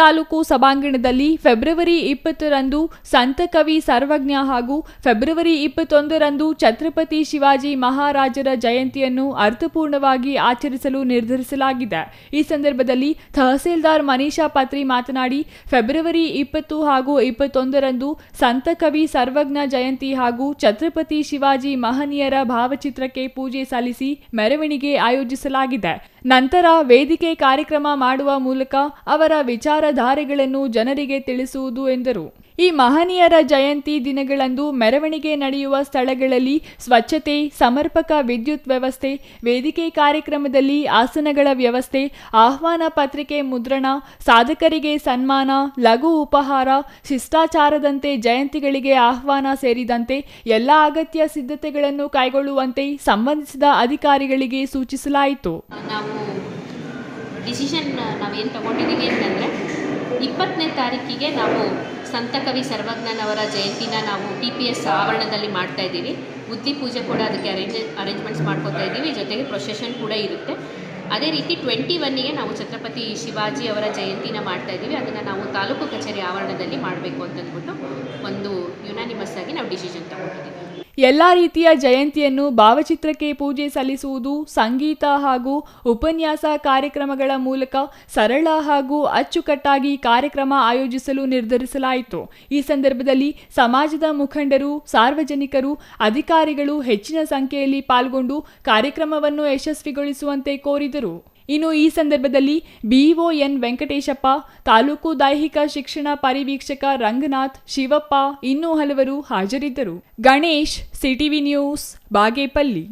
ತಾಲೂಕು ಸಭಾಂಗಣದಲ್ಲಿ ಫೆಬ್ರವರಿ ಇಪ್ಪತ್ತರಂದು ಸಂತ ಕವಿ ಸರ್ವಜ್ಞ ಹಾಗೂ ಫೆಬ್ರವರಿ ಇಪ್ಪತ್ತೊಂದರಂದು ಛತ್ರಪತಿ ಶಿವಾಜಿ ಮಹಾರಾಜರ ಜಯಂತಿಯನ್ನು ಅರ್ಥಪೂರ್ಣವಾಗಿ ಆಚರಿಸಲು ನಿರ್ಧರಿಸಲಾಗಿದೆ. ಈ ಸಂದರ್ಭದಲ್ಲಿ ತಹಸೀಲ್ದಾರ್ ಮನೀಷಾ ಪತ್ರಿ ಮಾತನಾಡಿ, ಫೆಬ್ರವರಿ ಇಪ್ಪತ್ತು ಹಾಗೂ ಇಪ್ಪತ್ತೊಂದರಂದು ಸಂತ ಕವಿ ಸರ್ವಜ್ಞ ಜಯಂತಿ ಹಾಗೂ ಛತ್ರಪತಿ ಶಿವಾಜಿ ಮಹನೀಯರ ಭಾವಚಿತ್ರಕ್ಕೆ ಪೂಜೆ ಸಲ್ಲಿಸಿ ಮೆರವಣಿಗೆ ಆಯೋಜಿಸಲಾಗಿದೆ. ನಂತರ ವೇದಿಕೆ ಕಾರ್ಯಕ್ರಮ ಮಾಡುವ ಮೂಲಕ ಅವರ ವಿಚಾರಧಾರೆಗಳನ್ನು ಜನರಿಗೆ ತಿಳಿಸುವುದು ಎಂದರು. ಈ ಮಹನೀಯರ ಜಯಂತಿ ದಿನಗಳಂದು ಮೆರವಣಿಗೆ ನಡೆಯುವ ಸ್ಥಳಗಳಲ್ಲಿ ಸ್ವಚ್ಛತೆ, ಸಮರ್ಪಕ ವಿದ್ಯುತ್ ವ್ಯವಸ್ಥೆ, ವೇದಿಕೆ ಕಾರ್ಯಕ್ರಮದಲ್ಲಿ ಆಸನಗಳ ವ್ಯವಸ್ಥೆ, ಆಹ್ವಾನ ಪತ್ರಿಕೆ ಮುದ್ರಣ, ಸಾಧಕರಿಗೆ ಸನ್ಮಾನ, ಲಘು ಉಪಹಾರ, ಶಿಷ್ಟಾಚಾರದಂತೆ ಜಯಂತಿಗಳಿಗೆ ಆಹ್ವಾನ ಸೇರಿದಂತೆ ಎಲ್ಲ ಅಗತ್ಯ ಸಿದ್ಧತೆಗಳನ್ನು ಕೈಗೊಳ್ಳುವಂತೆ ಸಂಬಂಧಿಸಿದ ಅಧಿಕಾರಿಗಳಿಗೆ ಸೂಚಿಸಲಾಯಿತು. ಡಿಸಿಷನ್ ನಾವೇನು ತಗೊಂಡಿದ್ದೀವಿ ಅಂತಂದರೆ ಇಪ್ಪತ್ತನೇ ತಾರೀಕಿಗೆ ನಾವು ಸಂತ ಕವಿ ಸರ್ವಜ್ಞನವರ ಜಯಂತಿನ ನಾವು ಟಿ ಪಿ ಎಸ್ ಆವರಣದಲ್ಲಿ ಮಾಡ್ತಾ ಇದ್ದೀವಿ. ಬುದ್ಧಿ ಪೂಜೆ ಕೂಡ ಅದಕ್ಕೆ ಅರೇಂಜ್, ಅರೇಂಜ್ಮೆಂಟ್ಸ್ ಮಾಡ್ಕೋತಾ ಇದ್ದೀವಿ. ಜೊತೆಗೆ ಪ್ರೊಸೆಷನ್ ಕೂಡ ಇರುತ್ತೆ. ಅದೇ ರೀತಿ ಟ್ವೆಂಟಿ ಒನ್ನಿಗೆ ನಾವು ಛತ್ರಪತಿ ಶಿವಾಜಿ ಅವರ ಜಯಂತಿನ ಮಾಡ್ತಾ ಇದ್ದೀವಿ. ಅದನ್ನು ನಾವು ತಾಲೂಕು ಕಚೇರಿ ಆವರಣದಲ್ಲಿ ಮಾಡಬೇಕು ಅಂತಂದ್ಬಿಟ್ಟು ಒಂದು ಯುನಾನಿಮಸ್ ಆಗಿ ನಾವು ಡಿಸಿಷನ್ ತಗೊಂಡಿದ್ದೀವಿ. ಎಲ್ಲ ರೀತಿಯ ಜಯಂತಿಯನ್ನು ಭಾವಚಿತ್ರಕ್ಕೆ ಪೂಜೆ ಸಲ್ಲಿಸುವುದು, ಸಂಗೀತ ಹಾಗೂ ಉಪನ್ಯಾಸ ಕಾರ್ಯಕ್ರಮಗಳ ಮೂಲಕ ಸರಳ ಹಾಗೂ ಅಚ್ಚುಕಟ್ಟಾಗಿ ಕಾರ್ಯಕ್ರಮ ಆಯೋಜಿಸಲು ನಿರ್ಧರಿಸಲಾಯಿತು. ಈ ಸಂದರ್ಭದಲ್ಲಿ ಸಮಾಜದ ಮುಖಂಡರು, ಸಾರ್ವಜನಿಕರು, ಅಧಿಕಾರಿಗಳು ಹೆಚ್ಚಿನ ಸಂಖ್ಯೆಯಲ್ಲಿ ಪಾಲ್ಗೊಂಡು ಕಾರ್ಯಕ್ರಮವನ್ನು ಯಶಸ್ವಿಗೊಳಿಸುವಂತೆ ಕೋರಿದರು. ಇನ್ನು ಈ ಸಂದರ್ಭದಲ್ಲಿ ಬಿಒ ಎನ್ ವೆಂಕಟೇಶಪ್ಪ, ತಾಲೂಕು ದೈಹಿಕ ಶಿಕ್ಷಣ ಪರಿವೀಕ್ಷಕ ರಂಗನಾಥ್ ಶಿವಪ್ಪ ಇನ್ನೂ ಹಲವರು ಹಾಜರಿದ್ದರು. Ganesh, CTV news, Bagepalli.